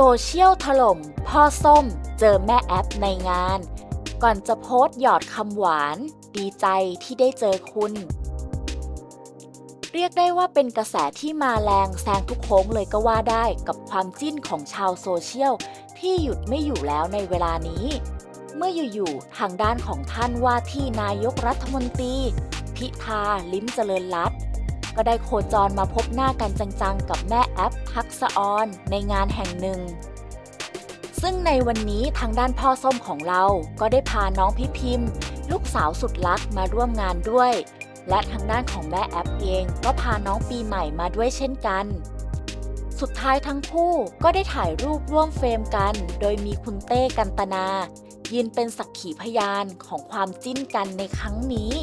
โซเชียลถล่ม พ่อส้ม เจอแม่แอปในงาน ก่อนจะโพสต์หยอดคำหวาน ดีใจที่ได้เจอคุณ เรียกได้ว่าเป็นกระแสที่มาแรงแซงทุกโค้งเลยก็ว่าได้กับความจิ้นของชาวโซเชียล ที่หยุดไม่อยู่แล้วในเวลานี้ เมื่ออยู่ๆทางด้านของท่านว่าที่นายกรัฐมนตรี พิธาลิ้มเจริญรัต ก็ได้โคจรมาพบหน้ากันจังๆ กับแม่แอปทักษะออนในงานแห่งหนึ่ง ซึ่งในวันนี้ทางด้านพ่อส้มของเราก็ได้พาน้องพี่พิมพ์ ลูกสาวสุดรักมาร่วมงานด้วย และทางด้านของแม่แอปเองก็พาน้องปีใหม่มาด้วยเช่นกันสุดท้ายทั้งคู่ก็ได้ถ่ายรูปร่วมเฟรมกัน โดยมีคุณเต้กันตนา ยืนเป็นสักขีพยานของความจิ้นกันในครั้งนี้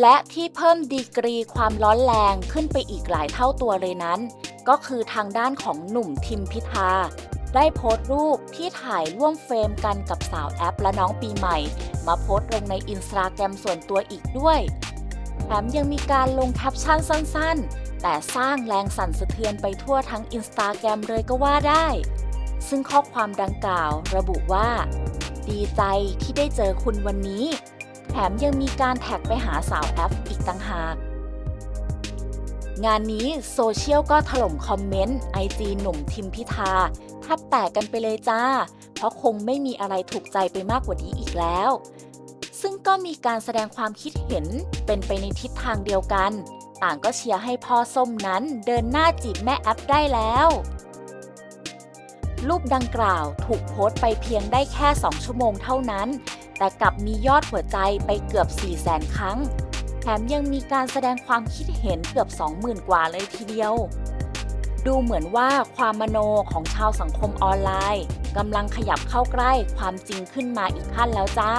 และที่เพิ่มดีกรีความร้อนแรงขึ้นไปอีกหลายเท่าตัวเลยนั้น ก็คือทางด้านของหนุ่มทิมพิธา ได้โพสต์รูปที่ถ่ายร่วมเฟรมกันกับสาวแอปและน้องปีใหม่ มาโพสต์ลงในอินสตาแกรมส่วนตัวอีกด้วยแถมยังมีการลงแคปชั่นสั้นๆ แต่สร้างแรงสั่นสะเทือนไปทั่วทั้งอินสตาแกรมเลยก็ว่าได้ ซึ่งข้อความดังกล่าวระบุว่า ดีใจที่ได้เจอคุณวันนี้ แถมยังมีการแท็กไปหาสาวแอฟอีกต่างหาก งานนี้โซเชียลก็ถล่มคอมเมนต์ไอจีหนุ่มทิมพิธาแทบแตกกันไปเลยจ้า เพราะคงไม่มีอะไรถูกใจไปมากกว่านี้อีกแล้ว ซึ่งก็มีการแสดงความคิดเห็นเป็นไปในทิศทางเดียวกัน ต่างก็เชียร์ให้พ่อส้มนั้นเดินหน้าจีบแม่แอปได้แล้วรูปดังกล่าวถูกโพสต์ไปเพียงได้แค่ 2 ชั่วโมงเท่านั้น แต่กลับมียอดหัวใจไปเกือบ 4 0 0แสนครั้ง แถมยังมีการแสดงความคิดเห็นเกือบ 20,000 กว่าเลยทีเดียว ดูเหมือนว่าความมโนของชาวสังคมออนไลน์กำลังขยับเข้าใกล้ความจริงขึ้นมาอีกขั้นแล้วจ้า